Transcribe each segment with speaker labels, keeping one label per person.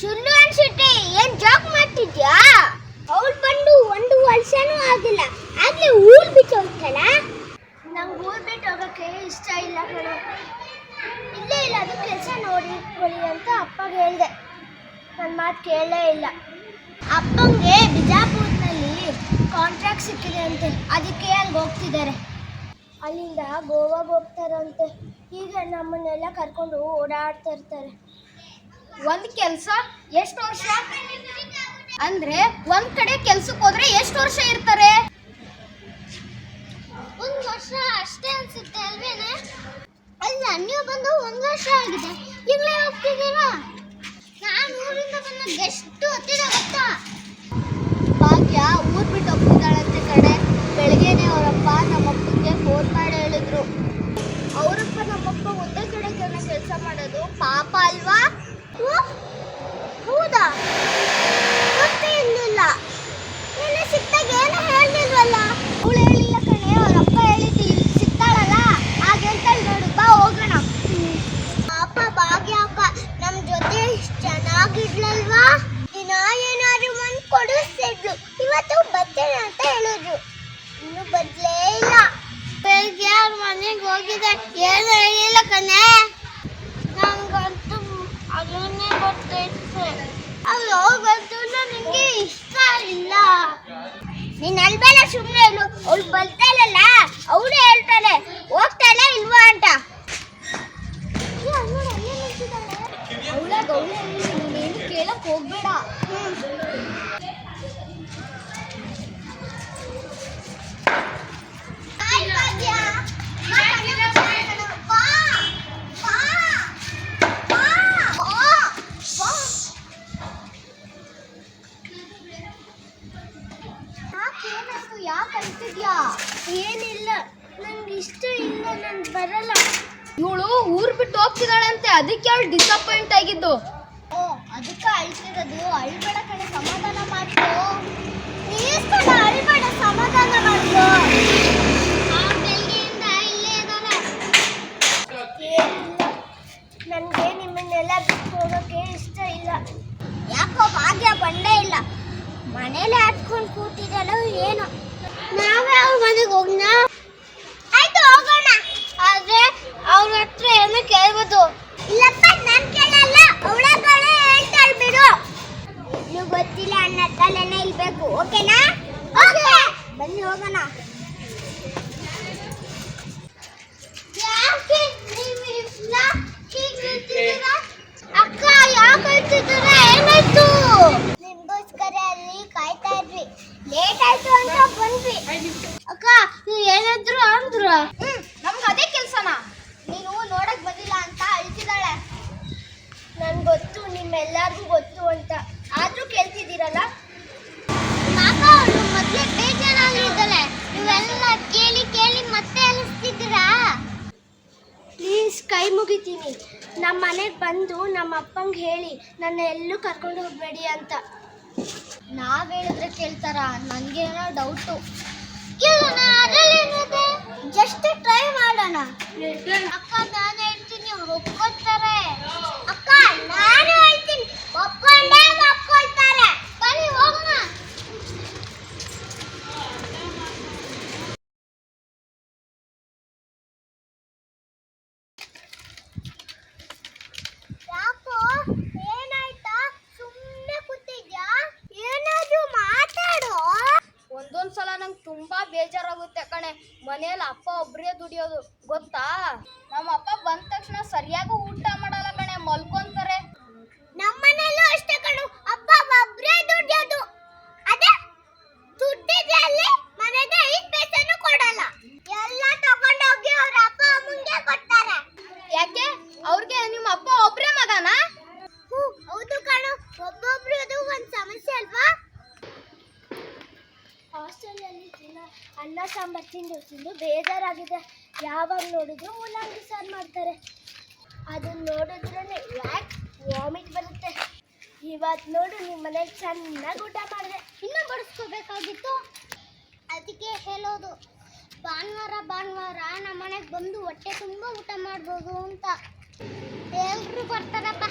Speaker 1: ಸುಳ್ಳು ಅನ್ಸುತ್ತೆ. ಏನ್ ಜಾಕ್ ಮಾಡ್ತಿದ್ಯಾ? ಅವಳು ಬಂದು ಒಂದು ವರ್ಷನೂ ಆಗಿಲ್ಲ. ಆಗ್ಲೇ ಊರ್ ಬಿಟ್ಟು ಹೋಗ್ತಾಳ? ನಂಗೆ ಊರ್ ಬಿಟ್ಟು ಹೋಗಕ್ಕೆ ಇಷ್ಟ ಇಲ್ಲ ಕಣೋ. ಇಲ್ಲೇ ಇಲ್ಲ, ಅದು ಕೆಲಸ ನೋಡಿಕೊಳ್ಳಿ ಅಂತ ಅಪ್ಪಗೆ ಹೇಳಿದೆ. ನನ್ನ ಮಾತು ಕೇಳಲೇ ಇಲ್ಲ. ಅಪ್ಪಂಗೆ ಬಿಜಾಪುರ್ನಲ್ಲಿ ಕಾಂಟ್ರಾಕ್ಟ್ ಸಿಕ್ಕಿದೆ ಅಂತೆ. ಅದಕ್ಕೆ ಅಲ್ಲಿ ಹೋಗ್ತಿದ್ದಾರೆ. ಅಲ್ಲಿಂದ ಗೋವಾಗೆ ಹೋಗ್ತಾರಂತೆ. ಈಗ ನಮ್ಮನ್ನೆಲ್ಲ ಕರ್ಕೊಂಡು ಓಡಾಡ್ತಾ ಇರ್ತಾರೆ.
Speaker 2: ಒಂದ್ ಕೆಲಸ ಎಷ್ಟು ವರ್ಷ? ಅಂದ್ರೆ ಒಂದ್ ಕಡೆ ಕೆಲ್ಸಕ್ಕೆ ಹೋದ್ರೆ ಎಷ್ಟು ವರ್ಷ ಇರ್ತಾರೆ?
Speaker 1: ಒಂದು ವರ್ಷ ಅಷ್ಟೇ ಅನ್ಸುತ್ತೆ ಅಲ್ವೇನೆ? ಅಲ್ಲಿ ನೀವು ಬಂದು ಒಂದು ವರ್ಷ ಆಗಿದೆ. ಈಗಲೇ ಹೋಗ್ತಿದ್ದೀರಾ? ನಾನು ಊರಿಂದ ಬಂದ ಎಷ್ಟು ಹತ್ತಿರ ಗೊತ್ತಾ?
Speaker 2: ಭಾಗ್ಯ ಊರ್ ಬಿಟ್ಟು ಹೋಗ್ತಿದ್ದಾಳಂತೆ ಕಡೆ ಬೆಳಗ್ಗೆನೆ ಅವರಪ್ಪ ನಮ್ಮಪ್ಪಗೆ ಫೋನ್ ಮಾಡಿ ಹೇಳಿದ್ರು. ಅವರಪ್ಪ ನಮ್ಮಪ್ಪ ಒಂದೇ ಕಡೆ ಕೆಲಸ ಮಾಡೋದು ಪಾಪ ಅಲ್ವಾ?
Speaker 1: ಹೌದಾ? ಗೊತ್ತೇ ಇರಲಿಲ್ಲ ನಿನ್ನೆ ಸಿಕ್ತಾಗ ಏನು ಹೇಳ್ಲಿಲ್ವಲ್ಲ
Speaker 2: ಅವಳು ಹೇಳಿಲ್ಲ ಕಣೆ ಅವರಪ್ಪ ಹೇಳಿದ್ದು ಇಲ್ಲಿ ಸಿಗ್ತಾಳಲ್ಲ ಹೇಳ್ತಾಳೆ ನೋಡು ಬಾ, ಹೋಗೋಣ.
Speaker 1: ಪಾಪ ಭಾಗ್ಯ ಅಪ್ಪ ನಮ್ಮ ಜೊತೆ ಇಷ್ಟ್ ಚೆನ್ನಾಗಿಡ್ಲಲ್ವಾ ದಿನ ಏನಾದ್ರು ಒಂದ್ ಕೊಡಿಸ್ತಿದ್ಲು. ಇವತ್ತು ಬರ್ತೇನೆ ಅಂತ ಹೇಳಿದ್ರು. ಇನ್ನು ಬದಲೇ ಇಲ್ಲ. ಬೆಳಿಗ್ಗೆ ಅವ್ರ ಮನೆಗೆ ಹೋಗಿದೆ ಏನು ಹೇಳಿಲ್ಲ ಕಣೆ? ಅದನ್ನೇ ಗೊತ್ತೈತೆ ಅವ್ರು ಹೋಗಂತೂ ನನಗೆ ಇಷ್ಟ ಇಲ್ಲ ನೀನ್ ಅಲ್ಬೇಡ ಸುಮ್ಮನೆ ಹೇಳು ಅವ್ಳು ಬರ್ತಾಳಲ್ಲ ಅವಳೇ ಹೇಳ್ತಾಳೆ ಹೋಗ್ತಾಳೆ ಇಲ್ವಾ ಅಂತ
Speaker 2: ಅವಳ ಗೌಳ ನೀನೇನು ಕೇಳಕ್ ಹೋಗ್ಬೇಡ ಯಾಕೆ
Speaker 1: ಏನಿಲ್ಲ. ನಂಗೆ ಇಷ್ಟ ಇಲ್ಲ ನಾನು ಬರಲ್ಲ.
Speaker 2: ಇವಳು ಊರ್ ಬಿಟ್ಟು ಹೋಗ್ತಿದ್ದಾಳಂತೆ. ಅದಕ್ಕೆ ಅವಳು ಡಿಸಪಾಯಿಂಟ್ ಆಗಿದ್ದು.
Speaker 1: ಓ ಅದಕ್ಕೆ ಅಳ್ತಿರೋದು. ಅಳ್ಬೇಡ ಕಡೆ ಸಮಾಧಾನ ಮಾಡ್ಕೋ. ನೀಸ್ಕೊಂಡು ಅಳ್ಬೇಡ ಸಮಾಧಾನ ಮಾಡ್ಕೋ. ನನಗೆ ನಿಮ್ಮನ್ನೆಲ್ಲ ಬಿಟ್ಟು ಹೋಗೋಕ್ಕೆ ಇಷ್ಟ ಇಲ್ಲ. ಯಾಕೋ ಭಾಗ್ಯ ಬಂದೇ ಇಲ್ಲ. ಮನೇಲೆ ಆಡ್ಕೊಂಡು ಕೂತಿದ್ದಲ್ಲ ಏನೋ. ಹೋಗೋಣ ಆಯ್ತು ಹೋಗೋಣ. ಆದ್ರೆ ಅವ್ರ ಹತ್ರ ಏನೋ ಕೇಳ್ಬೋದು. ಪ್ಲೀಸ್ ಕೈ ಮುಗಿತೀನಿ. ನಮ್ಮ ಮನೆಗೆ ಬಂದು ನಮ್ಮ ಅಪ್ಪಂಗೆ ಹೇಳಿ, ನನ್ನ ಎಲ್ಲೂ ಕರ್ಕೊಂಡು ಹೋಗಬೇಡಿ ಅಂತ.
Speaker 2: ನಾವ್ ಹೇಳಿದ್ರೆ ಕೇಳ್ತಾರ? ನನ್ಗೇನೋ ಡೌಟು
Speaker 1: ಜಸ್ಟ್ ಟ್ರೈ ಮಾಡೋಣ. ಅಕ್ಕ, ನಾನು ಹೇಳ್ತೀನಿ, ಅವ್ರು ಒಪ್ಕೊಳ್ತಾರೆ ಅಕ್ಕ, ನಾನು ಹೇಳ್ತೀನಿ. ಒಪ್ಕೊಂಡೇ ಬನ್ನಿ ಹೋಗೋಣ ಯಾಕೋ ಏನಾಯ್ತಾ ಸುಮ್ಮನೆ ಕೂತಿದ್ಯಾ ಏನಾದ್ರೂ ಮಾತಾಡೋ
Speaker 2: ಒಂದೊಂದ್ ಸಲ ನಂಗೆ ತುಂಬಾ ಬೇಜಾರಾಗುತ್ತೆ ಕಣೆ. ಮನೇಲಿ ಅಪ್ಪ ಒಬ್ಬರೇ ದುಡಿಯೋದು ಗೊತ್ತಾ? ನಮ್ಮ ಅಪ್ಪ ಬಂದ ತಕ್ಷಣ ಸರಿಯಾಗಿ ಊಟ ಮಾಡಲ್ಲ ಕಣೆ ಮಲ್ಕೊಂತಾರೆ.
Speaker 1: ನಮ್ಮನೇಲೂ ಅಷ್ಟೇ ಕಣು. ಅಪ್ಪ ಒಬ್ಬರೇ ದುಡಿಯೋದು. ಅದೇ ದುಡ್ಡಿದೆ ಅಲ್ಲಿ ಮನೆಗೆ ಐದು ಪೈಸೆನೂ ಕೊಡಲ್ಲ. ಎಲ್ಲ ತಗೊಂಡೋಗಿ ಅವ್ರ ಅಪ್ಪ ಮುಂದೆ ಕೊಡ್ತಾರೆ.
Speaker 2: ಯಾಕೆ? ಅವ್ರಿಗೆ ನಿಮ್ಮ ಅಪ್ಪ ಒಬ್ಬರೇ ಮಗನಾ?
Speaker 1: ಹ್ಞೂ ಹೌದು ಕಣು. ಒಬ್ಬೊಬ್ರು ಅದು ಒಂದು ಸಮಸ್ಯೆ ಅಲ್ವಾ? ಹಾಸ್ಟೆಲಲ್ಲಿ ದಿನ ಅನ್ನ, ಸಾಂಬಾರ್ ತಿಂದು ತಿಂದು ಬೇಜಾರಾಗಿದೆ. ಯಾವಾಗ ನೋಡಿದ್ರು ಮೂಲಂಗಿ ಸಾರು ಮಾಡ್ತಾರೆ. ಅದನ್ನ ನೋಡಿದ್ರೆ ಯಾಕೆ ವಾಮಿಟ್ ಬರುತ್ತೆ. ಇವತ್ತು ನೋಡು ನಿಮ್ಮ ಮನೆಗೆ ಚೆನ್ನಾಗಿ ಊಟ ಮಾಡಿದೆ. ಇನ್ನೂ ಬಡಿಸ್ಕೋಬೇಕಾಗಿತ್ತು. ಅದಕ್ಕೆ ಹೇಳೋದು, ಭಾನುವಾರ ಭಾನುವಾರ ನಮ್ಮ ಮನೆಗೆ ಬಂದು ಹೊಟ್ಟೆ ತುಂಬ ಊಟ ಮಾಡ್ಬೋದು ಅಂತ. ಎಲ್ಲರೂ ಬರ್ತಾರಪ್ಪ,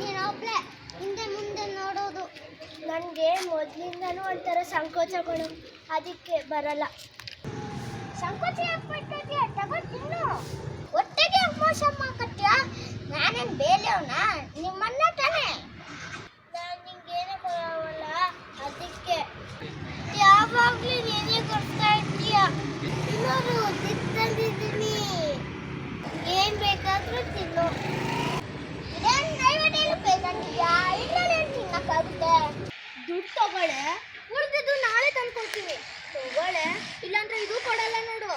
Speaker 1: ನೀನು ಒಬ್ಳೆ. ಹಿಂದೆ ಮುಂದೆ ನೋಡೋದು. ನನಗೆ ಮೊದಲಿಂದನೂ ಒಂಥರ ಸಂಕೋಚಗಳು ಅದಕ್ಕೆ ಬರಲ್ಲ. ಸಂಕೋಚ ಯಾಕೆ ತಗೋ ತಿನ್ನು. ಒಟ್ಟಿಗೆ ಮೋಸ ಮಾಡಕತ್ಯ? ನಾನೇನು ಬೇಲೆವನ ನಿಮ್ಮನ್ನ ತಾನೆ. ನಾನು ನಿಂಗೇನು ಬರೋವಲ್ಲ ಅದಕ್ಕೆ. ಯಾವಾಗಲೂ ನೀನೇ ಕೊಡ್ತಾ ಇರ್ತೀಯ? ತಿನ್ನೋರು ತಿಂದಿದ್ದೀನಿ ಏನ್ ಬೇಕಾದರೂ ತಿನ್ನು. ಇದೇನು ದಯವಿಟ್ಟು ದುಡ್ಡು ತಗೊಳ್ಳೆ. ಉಳಿದಿದ್ದು ನಾಳೆ ತಂದ್ಕೊಡ್ತೀನಿ ತಗೊಳ್ಳೆ. ಇಲ್ಲಾಂದ್ರೆ ಇದು ಕೊಡಲ್ಲ ನೋಡು.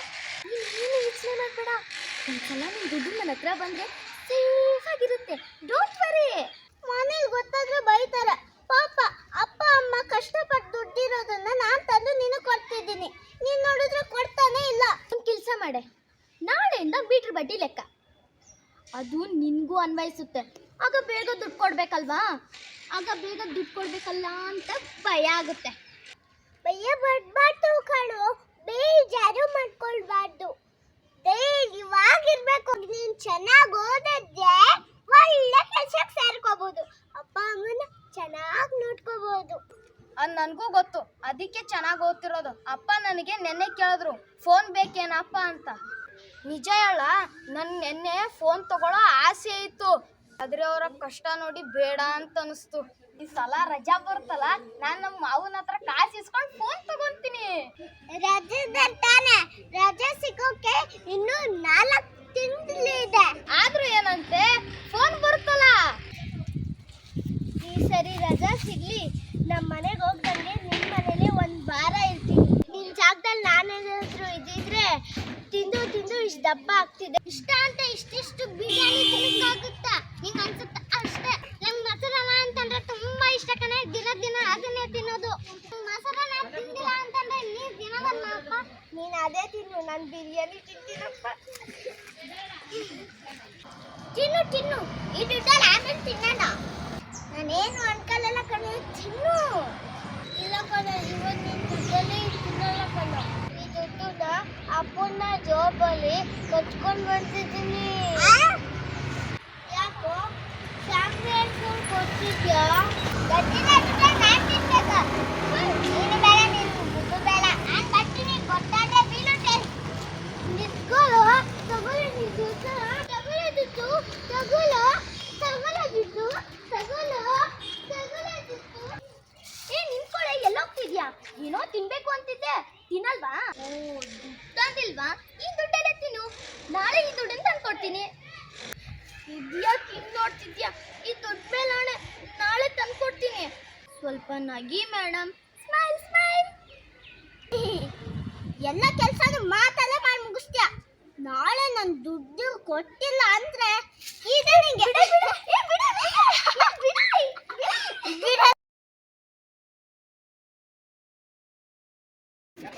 Speaker 1: ನೀನು ಯೋಚನೆ ಮಾಡ್ಬೇಡ. ಒಂದ್ಸಲ ನಿನ್ ದುಡ್ಡು ನನ್ನ ಹತ್ರ ಬಂದ್ರೆ ಸೇಫ್ ಆಗಿರುತ್ತೆ. ಡೋಂಟ್ ವರಿ ಮನೇಲಿ ಗೊತ್ತಾದ್ರೆ ಬೈತಾರೆ. ಪಾಪ ಅಪ್ಪ, ಅಮ್ಮ ಕಷ್ಟಪಟ್ಟು ದುಡ್ಡಿರೋದನ್ನ ನಾನು ತಂದು ನೀನು ಕೊಡ್ತಿದ್ದೀನಿ. ನೀನು ನೋಡಿದ್ರೆ ಕೊಡ್ತಾನೆ ಇಲ್ಲ. ಒಂದು ಕೆಲಸ ಮಾಡೆ. ನಾಳೆಯಿಂದ ಮೀಟ್ರ್ ಬಡ್ಡಿ ಲೆಕ್ಕ. ಅದು ನಿನಗೂ ಅನ್ವಯಿಸುತ್ತೆ. ಆಗ ಬೇಗ ದುಡ್ಡು ಕೊಡ್ಬೇಕಲ್ವಾ? ಆಗ ಬೇಗ ದುಡ್ಡು ಕೊಡ್ಬೇಕಲ್ಲ ಅಂತ ಭಯ ಆಗುತ್ತೆ. ಭಯ ಬಡ್ಬಾರ್ದು ಕಣು. ಬೇಜಾರು ಮಾಡ್ಕೊಳ್ಬಾರ್ದು. ಧೈರ್ಯವಾಗಿರ್ಬೇಕು. ನೀನು ಚೆನ್ನಾಗಿ ಓದಿದ್ರೆ ಒಳ್ಳೆ ಕೆಲಸಕ್ಕೆ ಸೇರ್ಕೋಬಹುದು ಅಪ್ಪ ಅಮ್ಮನ ಚೆನ್ನಾಗಿ ನೋಡ್ಕೋಬಹುದು
Speaker 2: ಅದು ನನಗೂ ಗೊತ್ತು. ಅದಕ್ಕೆ ಚೆನ್ನಾಗಿ ಓದ್ತಿರೋದು. ಅಪ್ಪ ನನಗೆ ನೆನ್ನೆ ಕೇಳಿದ್ರು ಫೋನ್ ಬೇಕೇನಪ್ಪ? ಅಂತ. ನಿಜ ಹೇಳ ನನ್ನ ನೆನ್ನೆ ಫೋನ್ ತಗೊಳ್ಳೋ ಆಸೆ ಇತ್ತು. ಆದ್ರೆ ಅವರ ಕಷ್ಟ ನೋಡಿ ಬೇಡ ಅಂತ ಅನಿಸ್ತು. ಈ ಸಲ ರಜಾ ಬರುತ್ತಲ್ಲ ನಾನು ನಮ್ಮ ಮಾವನ ಹತ್ರ ಕಾಸು ಇಸ್ಕೊಂಡು ಫೋನ್ ತಗೊಂತೀನಿ.
Speaker 1: ರಜೆ ರಜೆ ಸಿಗೋಕೆ ಇನ್ನು ನಾಲ್ಕು ತಿಂಗಳಿದೆ
Speaker 2: ಆದ್ರೂ ಏನಂತೆ? ಫೋನ್ ಬರುತ್ತಲ್ಲ.
Speaker 1: ಈ ಸರಿ ರಜಾ ಸಿಗ್ಲಿ ನಮ್ಮ ಮನೆಗೆ ಹೋಗ್ದಂಗೆ ನಿಮ್ಮ ಮನೇಲಿ ಒಂದು ವಾರ ಇರ್ತೀನಿ. ನಿನ್ನ ಜಾಗದಲ್ಲಿ ನಾನೇನಾದ್ರು ಇದ್ದಿದ್ರೆ ತಿಂದು ತಿಂದು ಇಷ್ಟು ದಪ್ಪ ಆಗ್ತಿದೆ. ಇಷ್ಟ ಅಂತ ಇಷ್ಟಿಷ್ಟು ಬಿರಿಯಾನಿ ತಿನ್ನಕ್ಕಾಗುತ್ತಾ? ನಿಂಗೆ ಅನ್ಸುತ್ತೆ ಅಷ್ಟೇ. ನಂಗೆ ಮೊಸರನ್ನ ಅಂತಂದ್ರೆ ತುಂಬ ಇಷ್ಟ ಕಣೆ. ದಿನ ದಿನ ಅದನ್ನೇ ತಿನ್ನೋದು. ಮೊಸರನ್ನ ತಿಂದಿಲ್ಲ ಅಂತಂದ್ರೆ ನೀರು ದಿನವನ್ನಪ್ಪ ನೀನು ಅದೇ ತಿನ್ನು. ನಾನು ಬಿರಿಯಾನಿ ತಿಂತೀನಪ್ಪ. ತಿನ್ನು ತಿನ್ನು. ಈ ದುಡ್ಡಲ್ಲಿ ಆಮೇಲೆ ತಿನ್ನೋಣ. ನಾನೇನು ಅನ್ಕಲ್ಲಲ್ಲ ಕಣೆ. ತಿನ್ನು. ಇಲ್ಲ ಕಣೆ ಇವತ್ತು ನೀನು ದುಡ್ಡಲ್ಲಿ ತಿನ್ನಲ್ಲ ಕಣೆ. ಈ ದುಡ್ಡನ್ನ ಅಪ್ಪನ ಜಾಬಲ್ಲಿ ಕಚ್ಕೊಂಡು ಬರ್ತಿದ್ದೀನಿ. ಫ್ಯಾಮಿಲಿ ಹೇಳ್ಕೊಂಡು ಕೊಡ್ತಿದ್ಯಾ ಗಟ್ಟಿನ ದುಡ್ಡನ್ನ ನಾನು ತಿನ್ಬೇಕಾ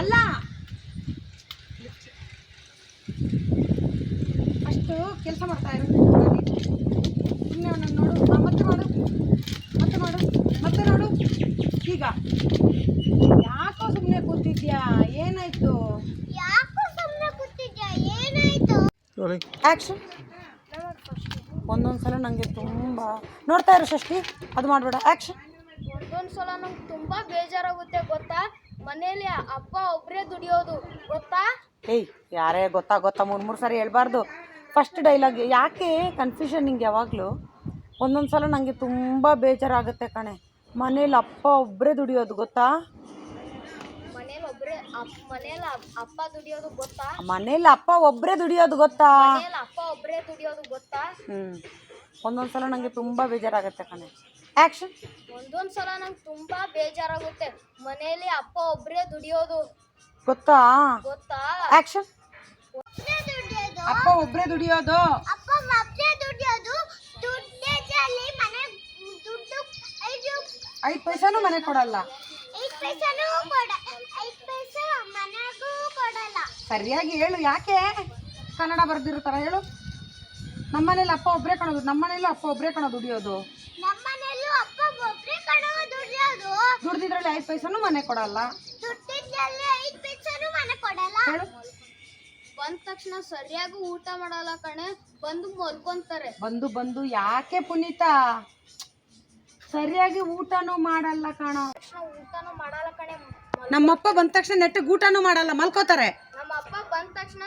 Speaker 3: ಅಲ್ಲ. ಅಷ್ಟು ಕೆಲಸ ಮಾಡ್ತಾ ಇರು ಸುಮ್ಮನೆ ಅವನನ್ನು ನೋಡು. ಮತ್ತೆ ಮಾಡು. ಮತ್ತೆ ಮಾಡು. ಮತ್ತೆ ನೋಡು. ಈಗ. ಯಾಕೋ ಸುಮ್ಮನೆ ಕೂತಿದ್ಯಾ? ಏನಾಯ್ತು?
Speaker 1: ಯಾಕೋ ಸುಮ್ಮನೆ ಕೂತಿದ್ಯಾ? ಏನಾಯ್ತು?
Speaker 3: ಆ್ಯಕ್ಷನ್ ಒಂದೊಂದು ಸಲ ನನಗೆ ತುಂಬ ನೋಡ್ತಾ ಇರೋ ಷಷ್ಠಿ. ಅದು ಮಾಡಬೇಡ. ಆ್ಯಕ್ಷನ್
Speaker 2: ಒಂದೊಂದು ಸಲ ನಂಗೆ ತುಂಬಾ ಬೇಜಾರಾಗುತ್ತೆ ಗೊತ್ತಾ? ಮನೇಲಿ ಅಪ್ಪ ಒಬ್ಬರೇ ದುಡಿಯೋದು ಗೊತ್ತಾ?
Speaker 3: ಏಯ್ ಯಾರೇ ಗೊತ್ತಾ ಗೊತ್ತಾ ಮೂರು ಮೂರು ಸಾರಿ ಹೇಳ್ಬಾರ್ದು. ಫಸ್ಟ್ ಡೈಲಾಗ್ ಯಾಕೆ ಕನ್ಫ್ಯೂಷನ್ ನಿಂಗೆ ಯಾವಾಗಲೂ? ಒಂದೊಂದು ಸಲ ನನಗೆ ತುಂಬ ಬೇಜಾರಾಗುತ್ತೆ ಕಣೆ. ಮನೇಲಿ ಅಪ್ಪ ಒಬ್ಬರೇ ದುಡಿಯೋದು ಗೊತ್ತಾ?
Speaker 2: ಮನೇಲಿ ಮನೇಲಿ ಅಪ್ಪ ದುಡಿಯೋದು ಗೊತ್ತಾ?
Speaker 3: ಮನೇಲಿ ಅಪ್ಪ ಒಬ್ಬರೇ ದುಡಿಯೋದು ಗೊತ್ತಾ?
Speaker 2: ಮನೇಲಿ ಅಪ್ಪ ಒಬ್ಬರೇ ದುಡಿಯೋದು ಗೊತ್ತಾ?
Speaker 3: ಹ್ಞೂ ಒಂದೊಂದ್ಸಲ ನನಗೆ ತುಂಬ ಬೇಜಾರಾಗುತ್ತೆ ಕಣೆ. ಆ್ಯಕ್ಷನ್
Speaker 2: ಒಂದೊಂದ್ ಸಲ ನಂಗೆ ತುಂಬಾ ಬೇಜಾರಾಗುತ್ತೆ. ಮನೆಯಲ್ಲಿ ಅಪ್ಪ ಒಬ್ಬರೇ ದುಡಿಯೋದು.
Speaker 3: ಗೊತ್ತಾ?
Speaker 2: ಗೊತ್ತಾ?
Speaker 1: ದುಡಿಯೋದು.
Speaker 3: ಅಪ್ಪ ಒಬ್ಬರೇ ದುಡಿಯೋದು.
Speaker 1: ಅಪ್ಪ ಮತ್ತೆ ದುಡಿಯೋದು. ದುಡ್ಡಲ್ಲಿ ಮನೆ ದುಡ್ಡು ಐದು.
Speaker 3: ಐದು ಪೈಸಾನು ಮನೆ ಕೊಡಲ್ಲ.
Speaker 1: ಐದು ಪೈಸನೂ ಕೊಡ ಐದು ಪೈಸೆ ಮನೆಗೂ ಕೊಡಲ್ಲ.
Speaker 3: ಸರಿಯಾಗಿ ಹೇಳು ಯಾಕೆ? ಕನ್ನಡ ಬರ್ದಿರ್ತಾರ ಹೇಳು. ನಮ್ಮನೇಲಿ ಅಪ್ಪ ಒಬ್ರೇ ಕಣೋದು ನಮ್ಮನೇಲಿ ಅಪ್ಪ ಒಬ್ರೇ ಕಣ ದುಡಿಯೋದು.
Speaker 1: ನಮ್ಮನೆಯಲ್ಲೂ
Speaker 3: ದುಡ್ದಿದ್ರಲ್ಲಿ ಐದು ಪೈಸಾನು ಮನೆ ಕೊಡಲ್ಲ.
Speaker 1: ದುಡ್ಡಿದ್ದಲ್ಲಿ ಐದು ಪೈಸನೂ ಮನೆ ಕೊಡಲ್ಲ.
Speaker 2: ಬಂದ ತಕ್ಷಣ ಸರಿಯಾಗಿ ಊಟ ಮಾಡಲ್ಲ ಕಣೆ. ಬಂದು ಮಲ್ಕೊಂತಾರೆ.
Speaker 3: ಬಂದು ಬಂದು ಯಾಕೆ ಪುನೀತ? ಸರಿಯಾಗಿ ಊಟನೂ ಮಾಡಲ್ಲ ಕಣ.
Speaker 2: ಊಟನೂ ಮಾಡಲ್ಲ ಕಣೆ.
Speaker 3: ನಮ್ಮಪ್ಪ ಬಂದ ತಕ್ಷಣ ನೆಟ್ಟಿಗೆ ಊಟನೂ ಮಾಡಲ್ಲ ಮಲ್ಕೋತಾರೆ.
Speaker 2: ನಮ್ಮಪ್ಪ ಬಂದ ತಕ್ಷಣ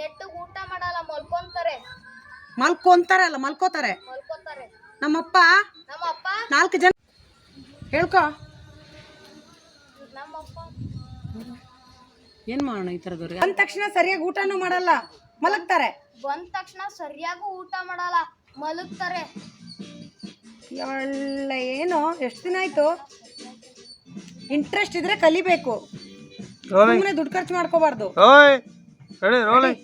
Speaker 2: ನೆಟ್ಟಿಗೆ ಊಟ ಮಾಡಲ್ಲ ಮಲ್ಕೊಂತಾರೆ.
Speaker 3: ಮಲ್ಕೊಂತಾರಲ್ಲ ಮಲ್ಕೋತಾರೆ.
Speaker 2: ಮಲ್ಕೋತಾರೆ.
Speaker 3: ನಮ್ಮಪ್ಪ
Speaker 2: ನಮ್ಮಪ್ಪ?
Speaker 3: ನಾಲ್ಕು ಜನ ಹೇಳ್ಕೊ. ಏನ್ ಮಾಡೋಣ ಈ ಥರದವ್ರಿಗೆ ಬಂದ ತಕ್ಷಣ ಸರಿಯಾಗಿ ಊಟನೂ ಮಾಡಲ್ಲ ಮಲಗ್ತಾರೆ.
Speaker 2: ಬಂದ ತಕ್ಷಣ ಸರಿಯಾಗಿ ಊಟ ಮಾಡಲ್ಲ ಮಲಗ್ತಾರೆ.
Speaker 3: ಒಳ್ಳೆ ಏನು ಎಷ್ಟು ದಿನ ಆಯ್ತು? ಇಂಟ್ರೆಸ್ಟ್ ಇದ್ರೆ ಕಲಿಬೇಕು. ಸುಮ್ಮನೆ ದುಡ್ಡು ಖರ್ಚು ಮಾಡ್ಕೋಬಾರ್ದು.
Speaker 4: ಓಯ್ ರೋಲಿಂಗ್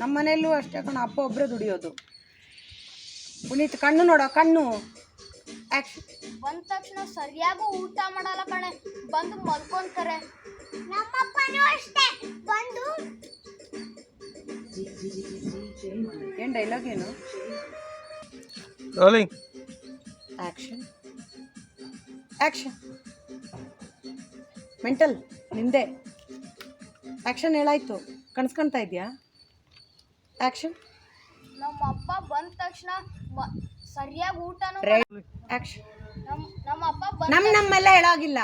Speaker 3: ನಮ್ಮ ಮನೆಯಲ್ಲೂ ಅಷ್ಟೇ ಕಣ ಅಪ್ಪ ಒಬ್ಬರೇ ದುಡಿಯೋದು. ಪುನೀತ್ ಕಣ್ಣು ನೋಡೋ ಕಣ್ಣು. ಆಕ್ಷನ್
Speaker 2: ಬಂದ ತಕ್ಷಣ ಸರಿಯಾಗಿ ಊಟ ಮಾಡಲ್ಲ ಕಣೆ ಬಂದು ಮಲ್ಕೊಂತಾರೆ.
Speaker 1: ನಮ್ಮಪ್ಪನೂ ಅಷ್ಟೇ. ಬಂದು
Speaker 3: ಏನು ಡೈಲಾಗ್ ಏನು?
Speaker 4: ರೋಲಿಂಗ್
Speaker 3: ಆಕ್ಷನ್ ಆಕ್ಷನ್ ಮೆಂಟಲ್ ನಿಂದೆ. ಆಕ್ಷನ್ ಹೇಳಾಯ್ತು. ಕನ್ಸ್ಕೊಳ್ತಾ ಇದೆಯಾ? ಆಕ್ಷನ್
Speaker 2: ನಮ್ಮ ಅಪ್ಪ ಬಂದ ತಕ್ಷಣ ಸರಿಯಾಗಿ ಊಟನೂ
Speaker 3: ಆಕ್ಷನ್
Speaker 2: ನಮ್ಮ ನಮ್ಮ ಅಪ್ಪ ನಮ್ಮ
Speaker 3: ನಮ್ ನಮ್ಮೆಲ್ಲ ಹೇಳಾಗಿಲ್ಲ.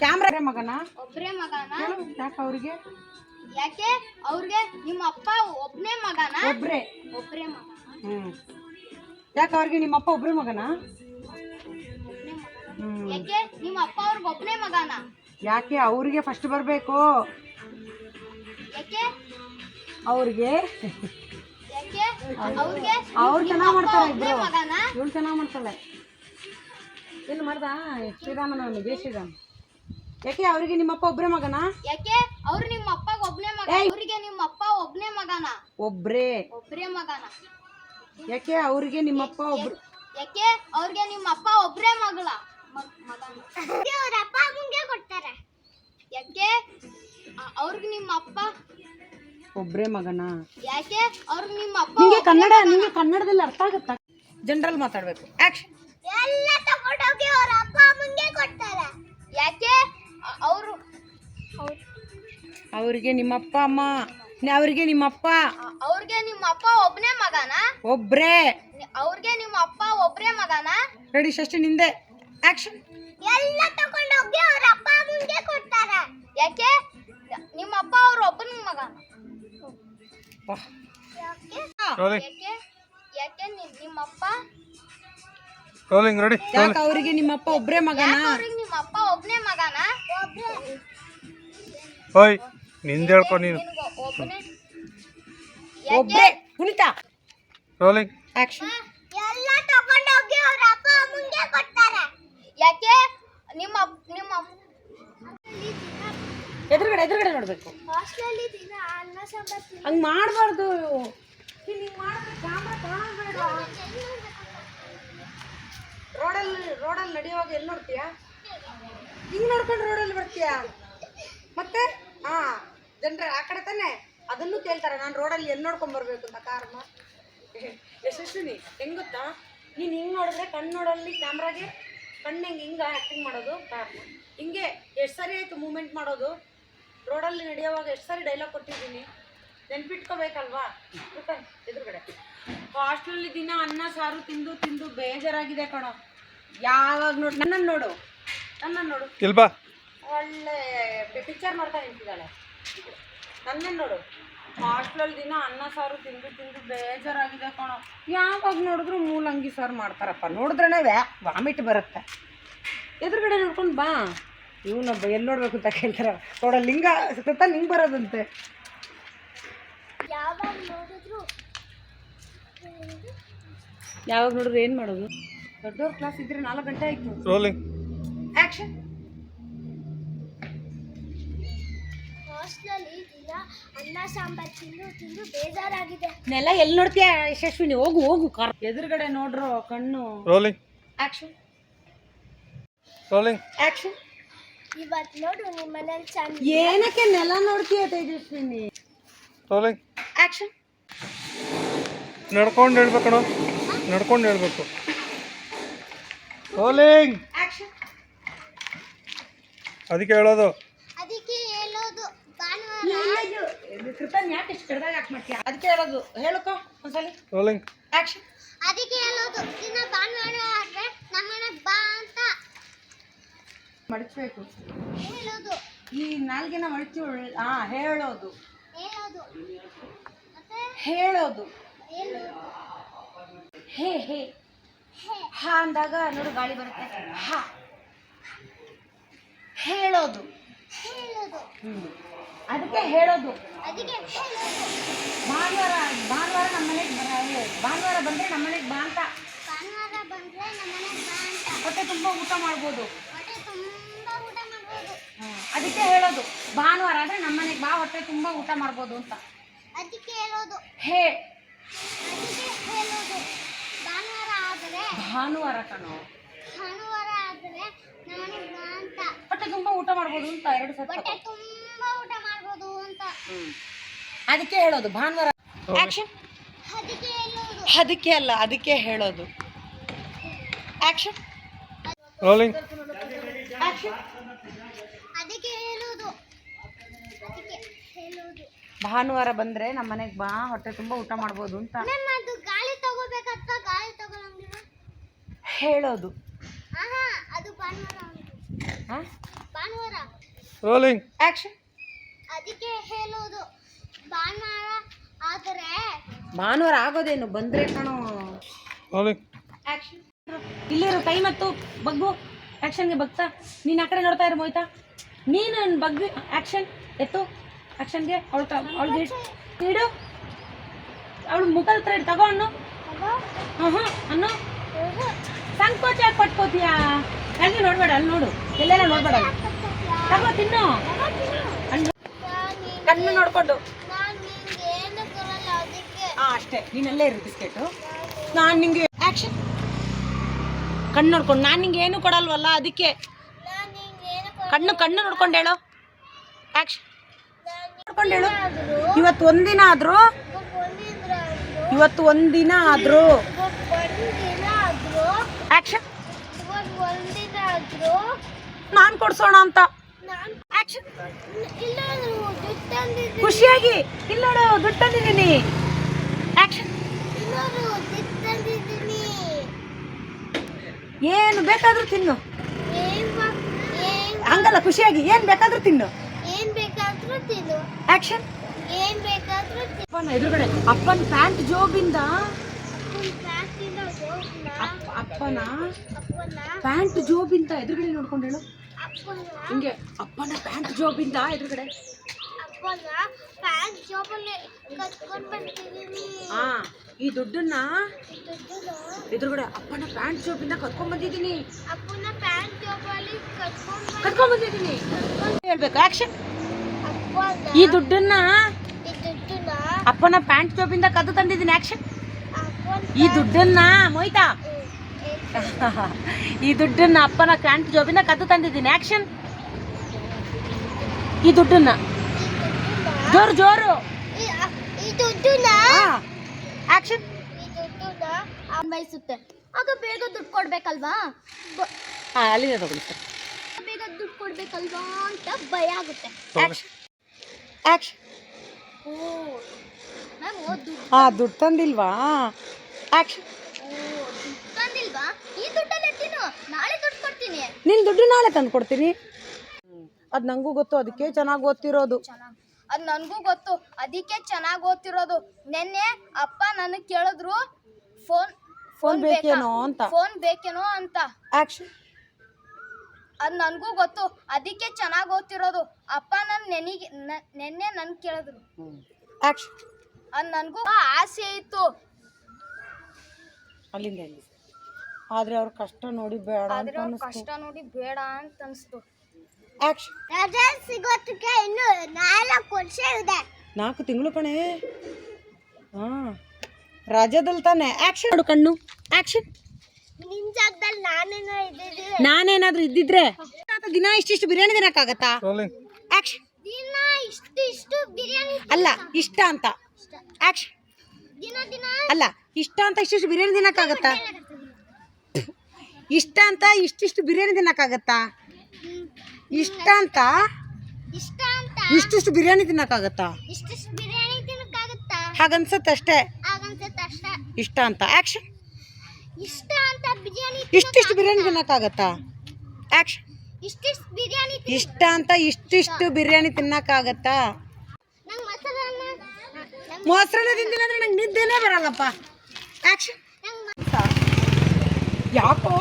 Speaker 3: ಕ್ಯಾಮ್ರಾ ಮಗನ?
Speaker 2: ಒಬ್ರೇ ಮಗನ?
Speaker 3: ಯಾಕೆ ಅವ್ರಿಗೆ?
Speaker 2: ಯಾಕೆ? ಅವ್ರಿಗೆ ನಿಮ್ಮ ಅಪ್ಪ ಒಬ್ಬನೇ ಮಗನ?
Speaker 3: ಒಬ್ಬರೇ
Speaker 2: ಒಬ್ಬರೇ ಮಗನ?
Speaker 3: ಹ್ಮ್. ಯಾಕೆ ಅವ್ರಿಗೆ ನಿಮ್ಮಪ್ಪ ಒಬ್ರೇ ಮಗನ? ಹ್ಮ್.
Speaker 2: ಯಾಕೆ? ನಿಮ್ಮ ಅಪ್ಪ ಅವ್ರಿಗೆ ಒಬ್ಬನೇ ಮಗನ?
Speaker 3: ಯಾಕೆ ಅವ್ರಿಗೆ ಫಸ್ಟ್ ಬರಬೇಕು?
Speaker 2: ಯಾಕೆ?
Speaker 3: ಅವ್ರಿಗೆ?
Speaker 2: ಯಾಕೆ? ಅವ್ರಿಗೆ.
Speaker 3: ಅವ್ರು ಚೆನ್ನಾಗಿ ಮಾಡ್ತಾರೆ
Speaker 2: ಇವ್ರು
Speaker 3: ಇಬ್ರು.
Speaker 2: ಮಗನ?
Speaker 3: ಇವಳು ಚೆನ್ನಾಗಿ ಮಾಡ್ತಾಳೆ. ಏನು ಮಾಡ್ದ? ಶ್ರೀರಾಮನವಮಿ ಜಯ ಶ್ರೀರಾಮ್. ಯಾಕೆ ಅವ್ರಿಗೆ ನಿಮ್ಮಪ್ಪ ಒಬ್ಬರೇ ಮಗನ?
Speaker 2: ಯಾಕೆ? ಅವ್ರು ನಿಮ್ಮ ಅಪ್ಪಗ ಒಬ್ನೇ ಮಗ. ಅವ್ರಿಗೆ ನಿಮ್ಮ ಅಪ್ಪ ಒಬ್ನೇ ಮಗನ.
Speaker 3: ಒಬ್ರೇ?
Speaker 2: ಒಬ್ರೇ ಮಗನ.
Speaker 3: ಯಾಕೆ ಅವ್ರಿಗೆ ನಿಮ್ಮಪ್ಪ ಒಬ್ರು
Speaker 2: ಯಾಕೆ? ಅವ್ರಿಗೆ ನಿಮ್ಮ ಅಪ್ಪ ಒಬ್ರೇ ಮಗಳ. ಮಗ್- ಮಗನ.
Speaker 1: ಅವ್ರ ಅಪ್ಪ ಕೊಡ್ತಾರೆ.
Speaker 2: ಯಾಕೆ? ಅ- ಅವ್ರಿಗೆ ನಿಮ್ಮ ಅಪ್ಪ
Speaker 3: ಒಬ್ರೇ ಮಗನ?
Speaker 2: ಯಾಕೆ? ಅವ್ರಿಗೆ ನಿಮ್ಮ ಅಪ್ಪ
Speaker 3: ನಿಂಗೆ ಕನ್ನಡ ನಿಂಗೆ ಕನ್ನಡದಲ್ಲಿ ಅರ್ಥ ಆಗುತ್ತಾ? ಜನರಲ್ ಮಾತಾಡ್ಬೇಕು. ಆಕ್ಷನ್
Speaker 1: ಎಲ್ಲ ತಗೊಂಡೋಗಿ ಅವ್ರ ಅಪ್ಪ ಅಮ್ಮಂಗೆ ಕೊಡ್ತಾರೆ.
Speaker 2: ಯಾಕೆ? ಅವ್ರು ಅವ್ರ್-
Speaker 3: ಅವ್ರಿಗೆ ನಿಮ್ಮಪ್ಪ ಅಮ್ಮ. ಅವ್ರಿಗೆ ನಿಮ್ಮಪ್ಪ.
Speaker 2: ಅವ್ರಿಗೆ ನಿಮ್ಮ ಅಪ್ಪ ಒಬ್ನೇ ಮಗನ?
Speaker 3: ಒಬ್ರೇ.
Speaker 2: ಅವ್ರಿಗೆ ನಿಮ್ಮ ಅಪ್ಪ ಒಬ್ರೇ ಮಗನ?
Speaker 3: ರೆಡಿ ಷಷ್ಟಿ ನಿಂದೆ. ಆಕ್ಷನ್
Speaker 1: ಎಲ್ಲ ತಗೊಂಡೋಗಿ ಅವ್ರ ಅಪ್ಪ ಅಮ್ಮಂಗೆ ಕೊಡ್ತಾರೆ.
Speaker 2: ಯಾಕೆ? ನಿಮ್ಮ ಅಪ್ಪ ಅವ್ರ ಒಬ್ಬನ ಮಗನ. ಯಾಕೆ? ಯಾಕೆ? ನಿ- ನಿಮ್ಮ ಅಪ್ಪ
Speaker 4: ರೋಲಿಂಗ್ ರೆಡಿ
Speaker 3: ಯಾಕೆ ಅವ್ರಿಗೆ ನಿಮ್ಮಪ್ಪ ಒಬ್ರೇ ಮಗನ?
Speaker 2: ಅವ್ರಿಗೆ
Speaker 4: ಓಯ್ನಿಂದ ಹೇಳ್ಕೊ ನೀನು.
Speaker 3: ಒಬ್ರೇ ಪುನೀತ.
Speaker 4: ರೋಲಿಂಗ್
Speaker 3: ಆಕ್ಷನ್
Speaker 1: ಎಲ್ಲ ತಗೊಂಡೋಗಿ ಅವ್ರ ಅಪ್ಪ ಅಮ್ಮಂಗೆ ಕೊಡ್ತಾರೆ.
Speaker 2: ಯಾಕೆ? ನಿಮ್ಮ ನಿಮ್ಮ
Speaker 3: ಎದುರುಗಡೆ ಎದುರುಗಡೆ ನೋಡಬೇಕು.
Speaker 1: ಹಾಸ್ಟೆಲಲ್ಲಿ ದಿನ ಅನ್ನ ಸಾಂಬಾರ್ ತಿಂದು
Speaker 3: ಹಂಗ್ ಮಾಡಬಾರ್ದು. ರೋಡಲ್ಲಿ ರೋಡಲ್ಲಿ ನಡೆಯುವಾಗ ಎಲ್ಲಿ ನೋಡ್ತೀಯಾ? ಹಿಂಗೆ ನೋಡ್ಕೊಂಡು ರೋಡಲ್ಲಿ ಬರ್ತೀಯಾ? ಮತ್ತೆ? ಹಾ ಜನರ ಆ ಕಡೆ ತಾನೆ. ಅದನ್ನು ಕೇಳ್ತಾರೆ ನಾನು ರೋಡಲ್ಲಿ ಎಲ್ಲಿ ನೋಡ್ಕೊಂಡ್ ಬರ್ಬೇಕು ಅಂತ ಕಾರಣ ಯಶಸ್ವಿನಿ ಹೆಂಗ್ ಗೊತ್ತಾ ನೀನು ಹಿಂಗೆ ನೋಡಿದ್ರೆ ಕಣ್ಣು ನೋಡಲ್ಲಿ ಕ್ಯಾಮ್ರಾಗೆ ಕಣ್ಣು ಹೆಂಗೆ ಹಿಂಗೆ ಆ್ಯಕ್ಟಿಂಗ್ ಮಾಡೋದು? ಕಾರ್ನ ಹಿಂಗೆ ಎಷ್ಟು ಸರಿ ಆಯಿತು ಮೂಮೆಂಟ್ ಮಾಡೋದು? ರೋಡಲ್ಲಿ ನಡೆಯುವಾಗ ಎಷ್ಟು ಸಾರಿ ಡೈಲಾಗ್ ಕೊಟ್ಟಿದ್ದೀನಿ? ನೆನ್ಪಿಟ್ಕೋಬೇಕಲ್ವಾ? ಗೊತ್ತಾ? ಎದುರುಗಡೆ. ಹಾಸ್ಟೆಲಲ್ಲಿ ದಿನ ಅನ್ನ ಸಾರು ತಿಂದು ತಿಂದು ಬೇಜಾರಾಗಿದೆ ಕಣೋ. ಯಾವಾಗ ನೋಡು ನನ್ನನ್ನು ನೋಡು. ನನ್ನನ್ನು ನೋಡು.
Speaker 4: ಇಲ್ಬಾ?
Speaker 3: ಒಳ್ಳೆ ಪಿಕ್ಚರ್ ಮಾಡ್ತಾ ನಿಂತಿದ್ದಾಳೆ. ನನ್ನ ನೋಡು. ಹಾಸ್ಟ್ಲಲ್ಲಿ ದಿನ ಅನ್ನ ಸಾರು ತಿಂದು ತಿಂದು ಬೇಜಾರಾಗಿದೆ ಕಣೋ. ಯಾವಾಗ ನೋಡಿದ್ರು ಮೂಲಂಗಿ ಸಾರು ಮಾಡ್ತಾರಪ್ಪ. ನೋಡಿದ್ರೇ ವ್ಯಾ ವಾಮಿಟ್ ಬರುತ್ತೆ. ಎದುರುಗಡೆ ನೋಡ್ಕೊಂಡು ಬಾ. ಇವನೊಬ್ಬ ಎಲ್ಲಿ ನೋಡ್ಬೇಕು ಅಂತ ಕೇಳ್ತಾರ. ನೋಡ ಲಿಂಗ ಸತತ ಲಿಂಗ್ ಬರೋದಂತೆ.
Speaker 1: ಯಾವಾಗ ನೋಡಿದ್ರು
Speaker 3: ಯಾವಾಗ ನೋಡಿದ್ರೆ ಏನು ಮಾಡೋದು? ದೊಡ್ಡವ್ರ ಕ್ಲಾಸ್ ಇದ್ರೆ ನಾಲ್ಕು ಗಂಟೆ ಆಯ್ತು.
Speaker 4: ರೋಲಿಂಗ್
Speaker 3: ಆಕ್ಷನ್
Speaker 1: ಹಾಸ್ಟೆಲಲ್ಲಿ ದಿನ ಅನ್ನ ಸಾಂಬಾರ್ ತಿಂದು ತಿಂದು ಬೇಜಾರಾಗಿದೆ.
Speaker 3: ನೆಲ ಎಲ್ಲಿ ನೋಡ್ತೀಯ ಯಶಸ್ವಿನಿ? ಹೋಗು ಹೋಗು ಕಾರ್. ಎದುರುಗಡೆ ನೋಡ್ರು ಕಣ್ಣು.
Speaker 4: ರೋಲಿಂಗ್
Speaker 3: ಆಕ್ಷನ್
Speaker 4: ರೋಲಿಂಗ್
Speaker 3: ಆಕ್ಷನ್
Speaker 1: ಇವತ್ತು ನೋಡು ನಿಮ್ಮ ಮನೇಲಿ ಚಂದ
Speaker 3: ಏನಕ್ಕೆ ನೆಲ ನೋಡ್ತೀಯ ತೇಜಸ್ವಿನಿ?
Speaker 4: ರೋಲಿಂಗ್
Speaker 3: ಆಕ್ಷನ್
Speaker 4: ನಡ್ಕೊಂಡು ಹೇಳ್ಬೇಕಣ ನಡ್ಕೊಂಡು ಹೇಳ್ಬೇಕು. ರೋಲಿಂಗ್
Speaker 3: ಆಕ್ಷನ್
Speaker 4: ಅದಕ್ಕೆ ಹೇಳೋದು.
Speaker 3: ಕೃತನ್ ಯಾಕೆ ಇಷ್ಟು ಕಡ್ದಾಗ ಯಾಕೆ ಮಾಡ್ತೀಯ? ಅದಕ್ಕೆ ಹೇಳೋದು. ಹೇಳಕ್ಕೋ ಒಂದ್ಸಲಿ.
Speaker 4: ರೋಲಿಂಗ್
Speaker 3: ಆಕ್ಷನ್
Speaker 1: ಅದಕ್ಕೆ ಹೇಳೋದು ದಿನ ಭಾನುವಾರ ಆದ್ರೆ ನಮ್ಮನೆ ಬಾ ಅಂತ.
Speaker 3: ಮಡಚಬೇಕು.
Speaker 1: ಹೇಳೋದು.
Speaker 3: ಈ ನಾಲ್ಗೆನ ಮಡಚಿ ಹಾ ಹೇಳೋದು.
Speaker 1: ಹೇಳೋದು. ಮತ್ತೆ?
Speaker 3: ಹೇಳೋದು. ಹೇ. ಹೇ. ಹಾ ಅಂದಾಗ ನೋಡು ಗಾಳಿ ಬರುತ್ತೆ. ಹಾ. ಹೇಳೋದು. ಅದಕ್ಕೆ ಹೇಳೋದು. ಭಾನುವಾರ ಭಾನುವಾರ ನಮ್ಮ ಮನೆಗೆ ಭಾನುವಾರ ಬಂದ್ರೆ ನಮ್ಮ ಮನೆಗೆ ಬಾ ಅಂತ.
Speaker 1: ಭಾನುವಾರ ಬಂದ್ರೆ ನಮ್ಮನೆಗೆ ಬಾ ಅಂತ.
Speaker 3: ಹೊಟ್ಟೆ ತುಂಬ ಊಟ ಮಾಡ್ಬೋದು. ಅದಕ್ಕೆ ಹೇಳೋದು. ಭಾನುವಾರ ಆದ್ರೆ ನಮ್ಮ ಮನೆಗೆ ಬಾ ಹೊಟ್ಟೆ ತುಂಬ ಊಟ ಮಾಡ್ಬೋದು ಅಂತ.
Speaker 1: ಅದಕ್ಕೆ ಹೇಳೋದು.
Speaker 3: ಹೇ.
Speaker 1: ಹೇಳೋದು. ಭಾನುವಾರ ಆದರೆ
Speaker 3: ಭಾನುವಾರ ಕಣೋ.
Speaker 1: ಭಾನುವಾರ ಆದರೆ ನಮ್ಮನೆಗೆ ಅಂತ
Speaker 3: ಹೊಟ್ಟೆ ತುಂಬ ಊಟ ಮಾಡ್ಬೋದು ಅಂತ ಎರಡು ಸಲ
Speaker 1: ಹೊಟ್ಟೆ ತುಂಬಾ ಊಟ ಮಾಡ್ಬೋದು ಅಂತ.
Speaker 3: ಅದಕ್ಕೆ ಹೇಳೋದು ಭಾನುವಾರ ಆಕ್ಷನ್
Speaker 1: ಅದಕ್ಕೆ ಹೇಳೋದು.
Speaker 3: ಅದಕ್ಕೆ ಅಲ್ಲ ಅದಕ್ಕೆ ಹೇಳೋದು. ಆಕ್ಷನ್
Speaker 4: ರೋಲಿಂಗ್
Speaker 3: ಆಕ್ಷನ್
Speaker 1: ಅದಕ್ಕೆ ಹೇಳೋದು. ಅದಕ್ಕೆ ಹೇಳೋದು.
Speaker 3: ಭಾನುವಾರ ಬಂದ್ರೆ ನಮ್ಮ ಮನೆಗೆ ಬಾ ಹೊಟ್ಟೆ ತುಂಬಾ ಊಟ ಮಾಡ್ಬೋದು ಅಂತ.
Speaker 1: ಮ್ಯಾಮ್ ಅದು ಗಾಳಿ ತಗೋಬೇಕಂತ ಗಾಳಿ ತಗೊಳಂಗಿಲ್ಲ
Speaker 3: ಹೇಳೋದು.
Speaker 1: ಆಹಾ ಅದು ಭಾನುವಾರ ಹೌದು. ಭಾನುವಾರ.
Speaker 4: ರೋಲಿಂಗ್
Speaker 3: ಆಕ್ಷನ್
Speaker 1: ಅದಕ್ಕೆ ಹೇಳೋದು ಭಾನುವಾರ ಆದರೆ
Speaker 3: ಭಾನುವಾರ ಆಗೋದೇನು? ಬಂದ್ರೆ ಕಣೋ.
Speaker 4: ರೋಲಿಂಗ್
Speaker 3: ಆಕ್ಷನ್ ಇಲ್ಲಿರು ಕೈ ಮತ್ತು ಬಗ್ಗು. ಆಕ್ಷನ್ಗೆ ಬಗ್ತಾ. ನೀನು ಆ ಕಡೆ ನೋಡ್ತಾ ಇರು ಮೋಯ್ತಾ ನೀನು ಬಗ್ಗು. ಆಕ್ಷನ್ ಎತ್ತು. ಆಕ್ಷನ್ಗೆ ಅವಳು ಅವಳಿಗೆ ಇಡು. ಅವಳು ಮುಖದ ಹತ್ರ ಇಡು. ತಗೋ ಅನ್ನು. ಹಾಂ ಹಾಂ ಅನ್ನು. ಸಂಕೋಚ ಯಾಕೆ ಪಟ್ಕೋತೀಯಾ ಅಲ್ಲಿ ನೋಡ್ಬೇಡ ಅಲ್ಲಿ ನೋಡು. ಎಲ್ಲೆಲ್ಲ ನೋಡ್ಬೇಡ. ಅಲ್ಲಿ. ತಗೋ ತಿನ್ನು. ಕಣ್ಣು ನೋಡ್ಕೊಂಡು. ಅಷ್ಟೇ. ನೀನಲ್ಲೇ ಇರು ಬಿಸ್ಕೆಟು. ನಾನು ನಿಂಗೆ ಆಕ್ಷನ್. ಕಣ್ಣು ನೋಡ್ಕೊಂಡು. ನಾನು ನಿಂಗೆ ಏನು ಕೊಡಲ್ವಲ್ಲ ಅದಕ್ಕೆ. ಕಣ್ಣು ಕಣ್ಣು ನೋಡ್ಕೊಂಡು ಹೇಳು. ಆಕ್ಷನ್. ನೋಡ್ಕೊಂಡು ಹೇಳು. ಇವತ್ತು ಒಂದಿನ ಆದರೂ. ಇವತ್ತು ಒಂದಿನ ಆದರೂ.
Speaker 1: ಆದರೂ
Speaker 3: ನಾನು ಕೊಡ್ಸೋಣ ಅಂತ. ಖುಷಿಯಾಗಿ ಇಲ್ಲ ನೋಡು ದುಡ್ಡು ತಂದಿದ್ದೀನಿ. ಏನು ಬೇಕಾದರೂ ತಿನ್ನು.
Speaker 1: ಏನ್ ಏನ್
Speaker 3: ಹಂಗಲ್ಲ ಖುಷಿಯಾಗಿ ಏನು ಬೇಕಾದರೂ ತಿನ್ನು.
Speaker 1: ಏನ್ ಬೇಕಾದ್ರೂ ತಿನ್ನು.
Speaker 3: ಆಕ್ಷನ್
Speaker 1: ಏನು ಬೇಕಾದ್ರೂ
Speaker 3: ಅಪ್ಪನ ಎದುರುಗಡೆ ಅಪ್ಪನ ಪ್ಯಾಂಟ್ ಜೋಬಿಂದ. ಅಪ್ಪನ ಪ್ಯಾಂಟ್ ಜೋಬಿಂದ ಎದುರುಗಡೆ ನೋಡ್ಕೊಂಡು ಹೇಳು. ಹಿಂಗೆ ಅಪ್ಪನ ಪ್ಯಾಂಟ್ ಜೋಬಿಂದ ಎದುರುಗಡೆ. ಹಾ ಈ ದುಡ್ಡನ್ನ ಎದುರುಗಡೆ ಅಪ್ಪನ ಪ್ಯಾಂಟ್ ಜೋಬಿಂದ ಕತ್ಕೊಂಡ್ ಬಂದಿದ್ದೀನಿ. ಕತ್ಕೊಂಡ್ ಬಂದಿದ್ದೀನಿ. ಹೇಳ್ಬೇಕು ಆಕ್ಷನ್ ಈ ದುಡ್ಡನ್ನ ಅಪ್ಪನ ಪ್ಯಾಂಟ್ ಜೋಬಿಂದ ಕದ್ದು ತಂದಿದ್ದೀನಿ ಆಕ್ಷನ್ ಈ ದುಡ್ಡನ್ನ ಮೊಯ್ತಾ. ಈ ದುಡ್ಡನ್ನ ಅಪ್ಪನ ಕ್ಯಾಂಟ್ ಜಾಬಿನ ಕದ್ದು ತಂದಿದ್ದೀನಿ. ಆಕ್ಷನ್ ಈ ದುಡ್ಡನ್ನ. ಜೋರು ಜೋರು.
Speaker 1: ಈ- ಈ ದುಡ್ಡನ್ನ
Speaker 3: ಆಕ್ಷನ್
Speaker 1: ಈ ದುಡ್ಡನ್ನ ಅನ್ವಯಿಸುತ್ತೆ. ಆಗ ಬೇಗ ದುಡ್ಡು ಕೊಡ್ಬೇಕಲ್ವಾ?
Speaker 3: ಅಲ್ಲಿಂದ ತಗೊಳ್ಳಿ ಸರ್.
Speaker 1: ಬೇಗ ದುಡ್ಡು ಕೊಡ್ಬೇಕಲ್ವಾ ಅಂತ ಭಯ ಆಗುತ್ತೆ.
Speaker 3: ಆಕ್ಷನ್ ಆಕ್ಷನ್
Speaker 1: ಓ ಮ್ಯಾಮ್ ಓ ದುಡ್ಡು
Speaker 3: ದುಡ್ಡು ತಂದಿಲ್ವಾ? ಆಕ್ಷನ್
Speaker 1: ತಂದಿಲ್ವಾ ಈ ದುಡ್ಡಲ್ಲಿ ನಾಳೆ ದುಡ್ಡು ಕೊಡ್ತೀನಿ.
Speaker 3: ನಿನ್ನ ದುಡ್ಡು ನಾಳೆ ತಂದು ಕೊಡ್ತೀನಿ. ಅದು ನನಗೂ ಗೊತ್ತು ಅದಕ್ಕೆ ಚೆನ್ನಾಗಿ ಗೊತ್ತಿರೋದು
Speaker 2: ಅದು ನನಗೂ ಗೊತ್ತು. ಅದಕ್ಕೆ ಚೆನ್ನಾಗಿ ಓದ್ತಿರೋದು. ನಿನ್ನೆ ಅಪ್ಪ ನನಗೆ ಕೇಳಿದ್ರು ಫೋನ್
Speaker 3: ಫೋನ್ ಬೇಕೇನೋ ಅಂತ.
Speaker 2: ಫೋನ್ ಬೇಕೇನೋ ಅಂತ.
Speaker 3: ಆಕ್ಷನ್
Speaker 2: ಅದು ನನಗೂ ಗೊತ್ತು. ಅದಕ್ಕೆ ಚೆನ್ನಾಗಿ ಓದ್ತಿರೋದು. ಅಪ್ಪ ನನ್ನ ನೆನಿಗೆ ನೆನ್ನೆ ನನ್ ಕೇಳಿದ್ರು.
Speaker 3: ಆಕ್ಷನ್
Speaker 2: ಅದು ನನಗೂ ಆಸೆ ಇತ್ತು.
Speaker 3: ಅಲ್ಲಿಂದ ಇಲ್ಲಿ ಆದ್ರೆ ಅವ್ರ ಕಷ್ಟ ನೋಡಿ ಬೇಡ ಅಂತ
Speaker 2: ಆದ್ರೆ ಅವ್ರ್ ಕಷ್ಟ ನೋಡಿ ಬೇಡ ಅಂತ ಅನಿಸ್ತು
Speaker 3: ಆಕ್ಷನ್.
Speaker 1: ರಜೆ ಸಿಗೋದಕ್ಕೆ ಇನ್ನು ನಾಲ್ಕು ವರ್ಷ ಇದೆ.
Speaker 3: ನಾಲ್ಕು ತಿಂಗಳು ಕಣೆ. ಹಾ. ರಾಜ್ಯದಲ್ಲಿ ತಾನೆ. ಆಕ್ಷನ್ ನೋಡು ಕಣ್ಣು. ಆಕ್ಷನ್.
Speaker 1: ನಿನ್ ಜಾಗದಲ್ಲಿ ನಾನೇನೋ ಇದ್ದಿದ್ದೀನಿ
Speaker 3: ನಾನೇನಾದ್ರೂ ಇದ್ದಿದ್ರೆ ದಿನ ಇಷ್ಟಿಷ್ಟು ಬಿರಿಯಾನಿ ತಿನ್ನಕ್ಕಾಗತ್ತಾ?
Speaker 4: Rolling
Speaker 3: action.
Speaker 1: ದಿನ ಇಷ್ಟು ಇಷ್ಟು ಬಿರಿಯಾನಿ
Speaker 3: ಅಲ್ಲ ಇಷ್ಟ ಅಂತ. ಆಕ್ಷನ್.
Speaker 1: ದಿನ ದಿನ
Speaker 3: ಅಲ್ಲ ಇಷ್ಟ ಅಂತ ಇಷ್ಟಿಷ್ಟು ಬಿರಿಯಾನಿ ತಿನ್ನಕ್ಕಾಗತ್ತಾ? ಇಷ್ಟ ಅಂತ ಇಷ್ಟಿಷ್ಟು ಬಿರಿಯಾನಿ ತಿನ್ನಕ್ಕಾಗತ್ತಾ? ಇಷ್ಟ ಅಂತ?
Speaker 1: ಇಷ್ಟ ಅಂತ?
Speaker 3: ಇಷ್ಟಿಷ್ಟು ಬಿರಿಯಾನಿ ತಿನ್ನಕ್ಕಾಗತ್ತಾ?
Speaker 1: ಇಷ್ಟಿಷ್ಟು ಬಿರಿಯಾನಿ ತಿನ್ನಕ್ಕಾಗತ್ತಾ?
Speaker 3: ಹಾಗನ್ಸತ್ತೆ ಅಷ್ಟೇ. ಇಷ್ಟ ಅಂತ. ಆಕ್ಷನ್
Speaker 1: ಇಷ್ಟ ಅಂತ ಬಿರಿಯಾನಿ
Speaker 3: ಇಷ್ಟಿಷ್ಟು ಬಿರಿಯಾನಿ ತಿನ್ನಕ್ಕಾಗತ್ತಾ? ಆಕ್ಷನ್
Speaker 1: ಇಷ್ಟಿಷ್ಟು ಬಿರಿಯಾನಿ
Speaker 3: ಇಷ್ಟ ಅಂತ ಇಷ್ಟಿಷ್ಟು ಬಿರಿಯಾನಿ ತಿನ್ನಕ್ಕಾಗತ್ತಾ?
Speaker 1: ಮೊಸರನ್ನ
Speaker 3: ತಿಂದಿಲ್ಲ ಅಂದ್ರೆ ನಂಗೆ ನಿದ್ದೆನೇ ಬರಲ್ಲಪ್ಪ. ಆಕ್ಷನ್ ಯಾಕೋ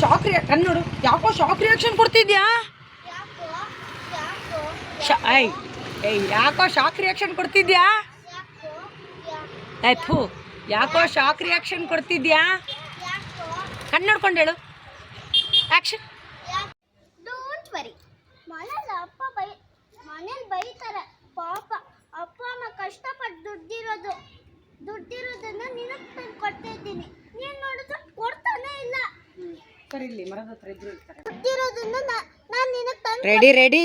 Speaker 3: ಶಾಕ್ ರಿಯಾ ಕನ್ನಡ ಯಾಕೋ ಶಾಕ್ ರಿಯಾಕ್ಷನ್ ಕೊಡ್ತಿದ್ಯಾ? ಐ ಏಯ್ ಯಾಕೋ ಶಾಕ್ ರಿಯಾಕ್ಷನ್ ಕೊಡ್ತಿದ್ಯಾ? ಆಯ್ತು ಯಾಕೋ ಶಾಕ್ ರಿಯಾಕ್ಷನ್ ಕೊಡ್ತಿದ್ಯಾ? ಕಣ್ಣು ನೋಡ್ಕೊಂಡು ಹೇಳು. ಆಕ್ಷನ್
Speaker 1: ಡೋಂಟ್ ವರಿ ಮನೇಲಿ ಅಪ್ಪ ಬೈ ಮನೇಲಿ ಬೈತಾರೆ. ಪಾಪ, ಅಪ್ಪ ಅಮ್ಮ ಕಷ್ಟಪಟ್ಟು ದುಡ್ಡಿರೋದು ದುಡ್ಡಿರೋದನ್ನ ನಿನಗೆ ತಂದು ಕೊಡ್ತಾ ಇದ್ದೀನಿ.
Speaker 3: Ready ready